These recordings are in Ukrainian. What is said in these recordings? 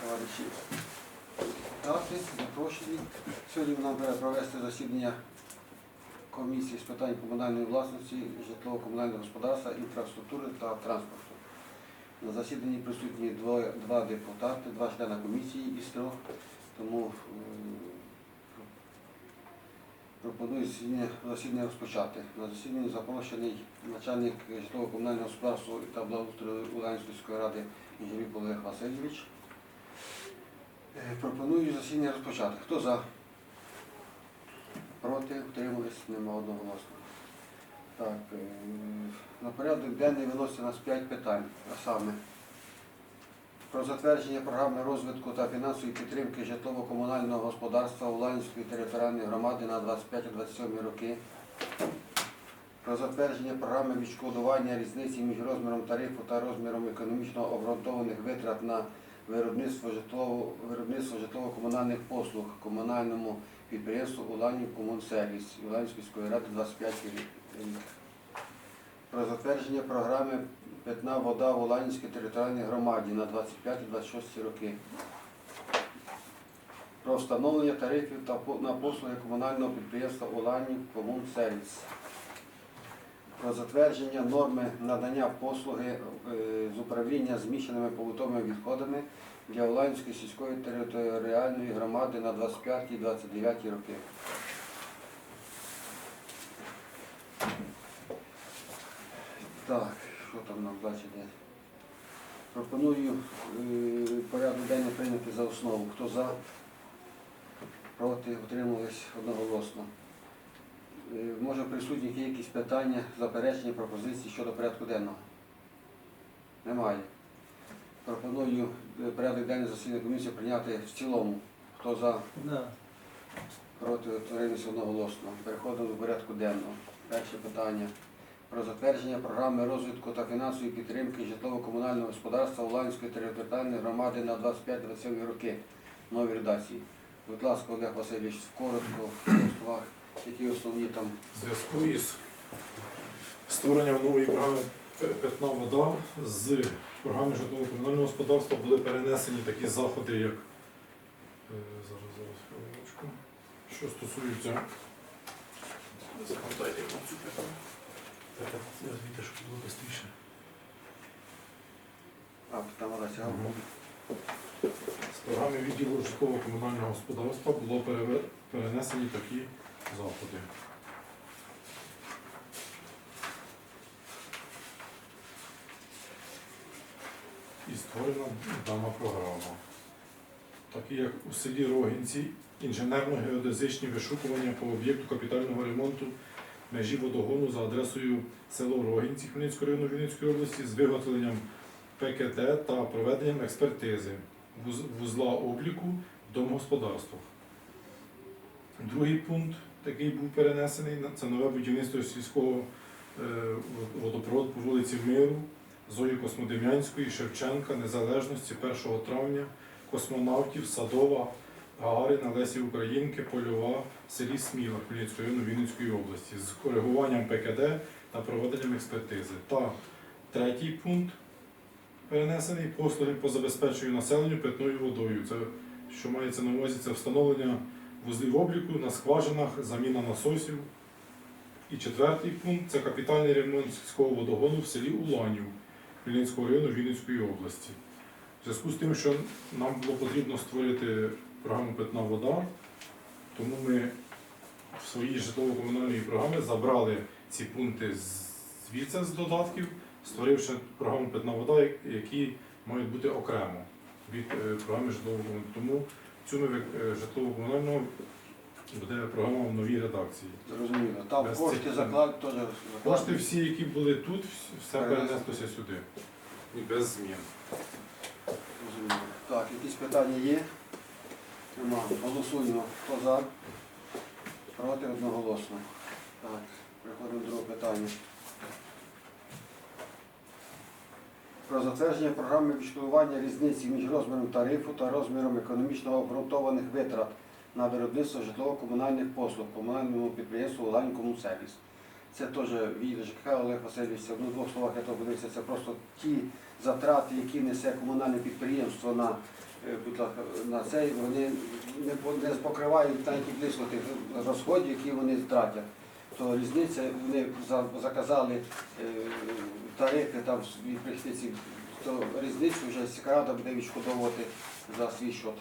Товариші депутати, запрошені. Сьогодні нам треба провести засідання комісії з питань комунальної власності, житлово-комунального господарства, інфраструктури та транспорту. На засіданні присутні два депутати, два члени комісії із трьох, тому пропоную засідання, розпочати. На засіданні запрошений начальник житлово-комунального господарства та благоустрою Уланської сільської ради Інжелюк Олег Васильович. Е, Пропоную засідання розпочати. Хто за? Проти? Утримались? Нема одноголосно. Так, е, на порядок денний виноситься нас 5 питань, а саме про затвердження програми розвитку та фінансової підтримки житлово-комунального господарства Уланської територіальної громади на 25-27 роки. Про затвердження програми відшкодування різниці між розміром тарифу та розміром економічно обґрунтованих витрат на виробництво житлово виробництво житлово-комунальних послуг комунальному підприємству Уланів Комунсервіс Уланівської міської ради 25 рік. Про затвердження програми Питна вода в Уланівській територіальній громаді на 25-26 роки. Про встановлення тарифів та на послуги комунального підприємства Уланів Комунсервіс про затвердження норми надання послуги е, з управління зміщеними побутовими відходами для Оланської сільської територіальної громади на 25-29 роки. Так, там нам? Пропоную е, порядок денний прийняти за основу. Хто за? Проти? Утримались одноголосно. Е, Може присутніх є якісь питання, заперечення, пропозиції щодо порядку денного? Немає. Пропоную е, порядок денний засідання комісії прийняти в цілому. Хто за? Да. Проти утримався одноголосно. Переходимо до порядку денного. Перше питання. Про затвердження програми розвитку та фінансової підтримки житлово-комунального господарства Уланської територіальної громади на 25-27 роки. Нові редакції. Будь ласка, Олег Васильович, коротко, в словах, які основні там. Зв'язку із створенням нової програми «П- Питна вода з програми житлово-комунального господарства були перенесені такі заходи, як е, зараз, зараз, що стосуються. Запам'ятайте Розвійте, щоб було швидше. А, там Олеся, Мгм. З програми відділу житлово-комунального господарства було перенесені такі заходи. І створена дана програма. Такі як у селі Рогінці інженерно-геодезичні вишукування по об'єкту капітального ремонту межі водогону за адресою село Рогінці Хмельницького району Вінницької області з виготовленням ПКД та проведенням експертизи вузла обліку в домогосподарствах. Другий пункт, такий був перенесений, це нове будівництво сільського е, водопроводу по вулиці Миру, Зої Космодем'янської, Шевченка, Незалежності 1 травня, космонавтів, Садова, Гагарина, Лесі Українки, Польова, в селі Сміла Хмельницького району Вінницької області з коригуванням ПКД та проведенням експертизи. Та третій пункт перенесений послуги по забезпеченню населенню питною водою. Це що мається на увазі, це встановлення вузлів обліку на скважинах, заміна насосів. І четвертий пункт це капітальний ремонт сільського водогону в селі Уланів Хмельницького району Вінницької області. В зв'язку з тим, що нам було потрібно створити програму Питна вода, тому ми в своїй житлово-комунальній програмі забрали ці пункти звідси з додатків, створивши програму Питна вода, які мають бути окремо від е, програми житлово-комунальної. Тому цю ми е, житлово-комунальну буде програма в новій редакції. Зрозуміло. Там Без кошти цих- заклад теж Кошти закладені. всі, які були тут, все перенеслося сюди. І без змін. Так, якісь питання є? Нема. Голосуємо. Хто за? Проти одноголосно. Так, переходимо до другого питання. Про затвердження програми відшкодування різниці між розміром тарифу та розміром економічно обґрунтованих витрат на виробництво житлово-комунальних послуг комунальному підприємству «Лань Комунсервіс». Це теж від ЖКХ Олег Васильович, в двох словах я то подивився, це просто ті затрати, які несе комунальне підприємство на, будь ласка, на цей, вони не, по- не покривають навіть близько тих розходів, які вони втратять. То різниця, вони заказали е, тарифи там в то різницю вже сільська буде відшкодовувати за свій счет.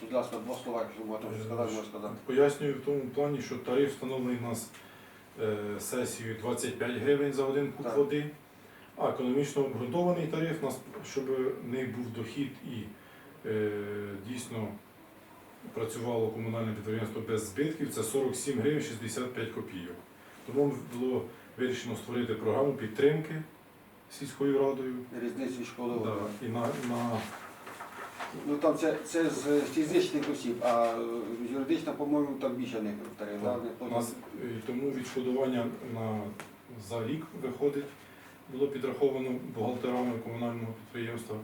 Будь ласка, в двох словах, що можете сказати, можна сказати. Пояснюю в тому плані, що тариф встановлений у нас е, сесією 25 гривень за один куб Так. води, а економічно обґрунтований тариф, щоб не був дохід і е, дійсно працювало комунальне підприємство без збитків, це 47 гривень 65 копійок. Тому було вирішено створити програму підтримки сільською радою. Різницю відшкодовувати. Да, і на, на Ну там це, це з фізичних осіб, а е, юридично, по-моєму, там більше не нас е, тому відшкодування на за рік виходить, було підраховано бухгалтерами комунального підприємства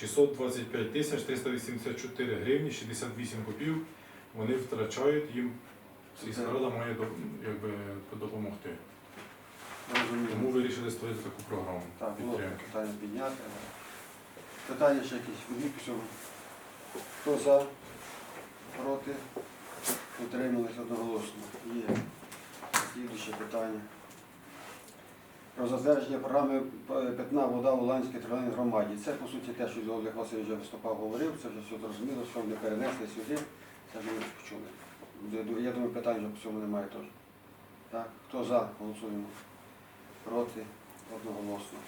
625 тисяч 384 гривні 68 копійок. Вони втрачають їм. Сільська рада має якби, допомогти. Тому вирішили створити таку програму Так, було підтримки. питання підняти. Питання ще якісь будуть? Хто за? Проти? Утримались одноголосно. Є. Слідуюче питання. Про затвердження програми е, питна вода в Уланській територіальній громаді. Це, по суті, те, що Олег Васильович вже виступав, говорив, це вже все зрозуміло, що вони перенесли сюди, це ж ми почули. Я думаю, питань вже по цьому немає теж. Так, хто за? Голосуємо. Проти? Одноголосно.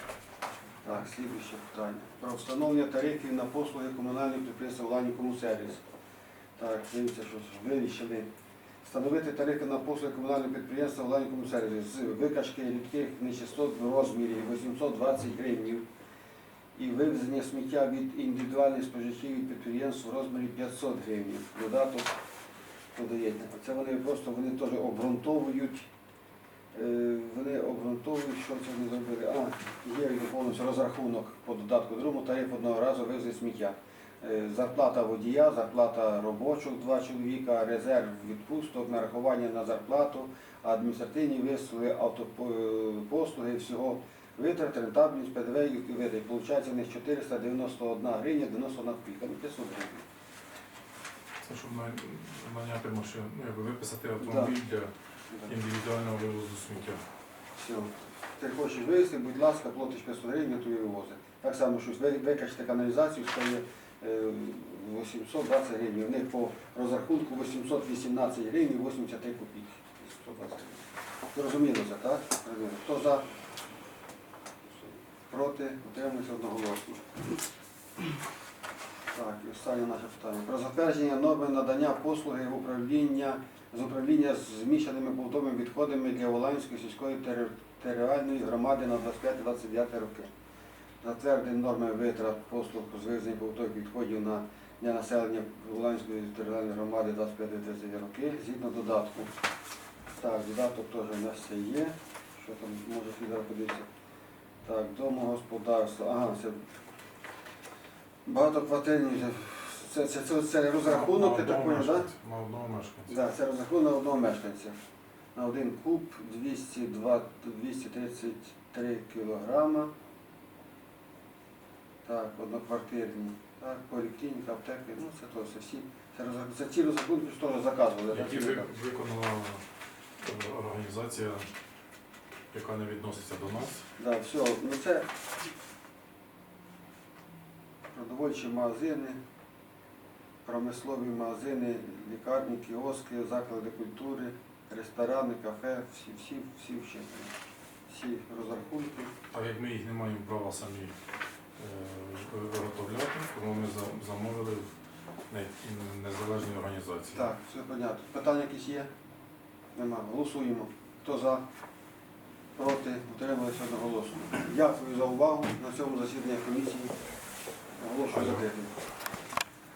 Так, слідуюче питання. Про встановлення тарифів на послуги комунального підприємства «Ланікому сервіс». Так, дивіться, що вирішили. Встановити тарифи на послуги комунального підприємства «Ланікому сервіс» з викачки рідких нечистот в розмірі 820 гривень і вивезення сміття від індивідуальних споживачів від підприємств в розмірі 500 гривень. Додаток додається. Це вони просто вони теж обґрунтовують Е, Вони обґрунтовують, що це вони зробили. А, є повністю розрахунок по додатку другому, тариф одного разу вивезли сміття. Е, Зарплата водія, зарплата робочих два чоловіка, резерв відпусток, нарахування на зарплату, адміністративні вислуги, автопослуги, всього витрат, рентабельність, ПДВ і види. Получається в них 491 гривня 91 копійка, ну 500 гривень. Це щоб наняти машину, ну, якби виписати автомобіль для індивідуального вивозу сміття. Все. Ти хочеш вивезти, будь ласка, платиш 500 гривень, тобі вивозить. Так само, що ви- викачати каналізацію стає 820 гривень. У них по розрахунку 818 гривень 83 копійки. 120. Зрозуміло це, так? Хто за? Проти? Утримується одноголосно. Так, і останнє наше питання. Про затвердження норми надання послуги управління з управління з змішаними побутовими відходами для Волинської сільської територіальної громади на 25-29 роки. Затвердити норми витрат послуг з вивезення побутових відходів на для населення Волинської територіальної громади 25-29 роки згідно додатку. Так, додаток теж у нас це є. Що там може зараз подивитися? Так, домогосподарство. Ага, це багатоквартирні. Це, це, це, це розрахунок, я так поняв, так? На одного мешканця. Да, це розрахунок на одного мешканця. На один куб 202, 233 кілограма. Так, одноквартирні. Так, поліклініка, аптеки, ну це то все всі. Це, розрах- це ці розрахунки теж заказували. Які ви- виконала е, організація, яка не відноситься до нас. Да, все, ну це продовольчі магазини, промислові магазини, лікарні, кіоски, заклади культури, ресторани, кафе, всі, всі, всі вчинені. Всі розрахунки. Так як ми їх не маємо права самі виготовляти, тому ми замовили в незалежній організації. Так, все понятно. Питання якісь є? Нема. Голосуємо. Хто за? Проти? Утрималися одноголосно. Дякую за увагу. На цьому засіданні комісії оголошую закритим.